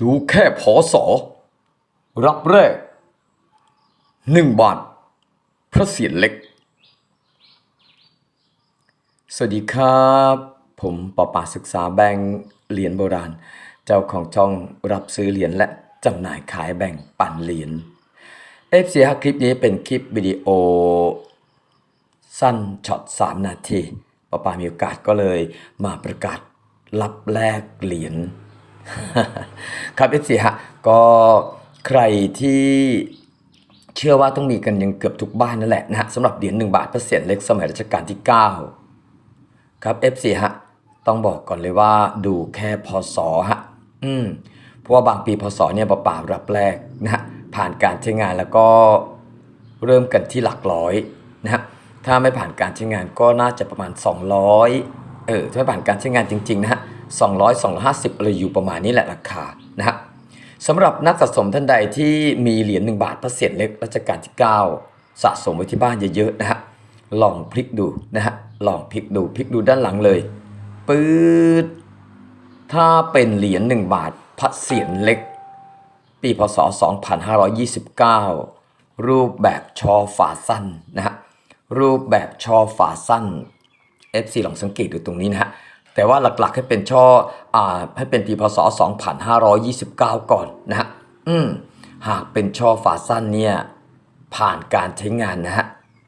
ดูแค่พอสอรับแรกหนึ่งบาท พระเศียรเล็ก สวัสดีครับ ผมปอปาศึกษาแบงค์เหรียญโบราณ เจ้าของช่องรับซื้อเหรียญและจำหน่ายขายแบ่งปันเหรียญเอฟซีคลิปนี้เป็นคลิปวิดีโอ สั้นช็อต3นาทีปอปามีโอกาสก็เลยมาประกาศรับแลกเหรียญ ครับเอฟซีฮะก็ใครที่เชื่อว่าต้องมีกันยังเกือบทุกบ้านนั่นแหละนะฮะสำหรับเหรียญ1บาทเปอร์เซ็นต์เล็กสมัยรัชกาลที่ 9 ครับ FC ฮะต้องบอกก่อนเลยว่าดูแค่พศฮะอืมเพราะว่าบางปีพศเนี่ยเปล่ารับแรกนะฮะผ่านการใช้งานแล้วก็เริ่มกันที่หลักร้อยนะฮะถ้าไม่ผ่านการใช้งานก็น่าจะประมาณ 200เออถ้าไม่ผ่านการใช้งานจริงๆนะฮะ 200 250อะไรอยู่ประมาณนี้แหละราคานะฮะสำหรับนักสะสมท่านใดที่มีเหรียญ1บาทเปอร์เซ็นต์เล็กรัชกาลที่ 9 สะสมไว้ที่บ้านเยอะๆนะฮะลองพลิกดูนะฮะลองพลิกดูพลิกดูด้านหลังเลยปื๊ดถ้าเป็นเหรียญ1บาทพัดเสียนเล็ก ปีพศ 2529 รูปแบบชอฝาสั้นนะฮะรูปแบบชอฝาสั้น FC ลองสังเกตดูตรงนี้นะฮะ แต่ว่าหลักๆให้เป็นช่ออ่าให้เป็นปีพศ 2529 ก่อนนะฮะอืมหากเป็นช่อฝาสั้นเนี่ยผ่านการใช้งานนะฮะ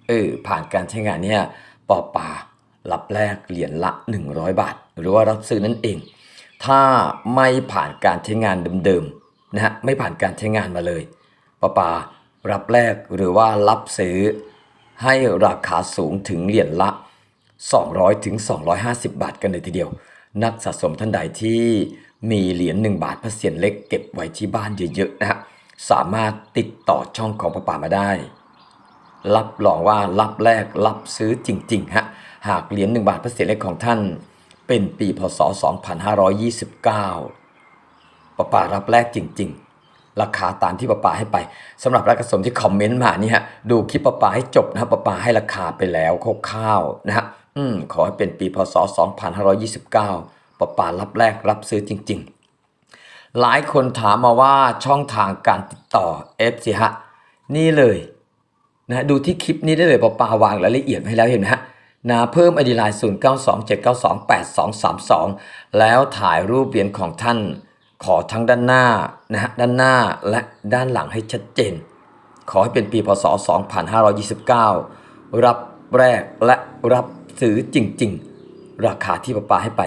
เออผ่านการใช้งานเนี่ยปอปารับแลกเหรียญละ 100 บาท หรือว่ารับซื้อนั่นเอง ถ้าไม่ผ่านการใช้งานเดิมๆนะฮะไม่ผ่านการใช้งานมาเลยปอปารับแลกหรือว่ารับซื้อให้ราคาสูงถึงเหรียญละ 200ถึง250 บาทกันเลยทีเดียว นักสะสมท่านใดที่มีเหรียญ1บาทเปอร์เซ็นต์เล็กเก็บไว้ที่บ้านเยอะๆนะฮะสามารถติดต่อช่องของปะป่ามาได้ รับรองว่ารับแรกรับซื้อจริงๆฮะหากเหรียญ1บาทเปอร์เซ็นต์เล็กของท่าน เป็นปีพศ 2529ปะป่ารับแรกจริง ๆราคาตามที่ปะป่าให้ไปสำหรับรักสมที่คอมเมนต์มานี่ฮะดูคลิปปะป่าให้จบนะครับปะป่าให้ราคาไปแล้วคร่าวๆนะฮะ อืมขอให้เป็นปีพศ 2529ปะป่ารับแรกรับซื้อจริง ๆ หลายคนถามมาว่าช่องทางการติดต่อ F สิฮะ นี่เลยนะดูที่คลิปนี้ได้เลยปะปาวางรายละเอียดให้แล้วเห็นไหมฮะนะเพิ่มอดีไลน์0 9 2 7 9 2 8 2 3 2 แล้วถ่ายรูปเหรียญของท่าน ขอทั้งด้านหน้านะฮะด้านหน้าและด้านหลังให้ชัดเจน ขอให้เป็นปีพศ 2529 รับแรกและรับ ซื้อจริง ๆ ราคาที่ปะปาให้ไป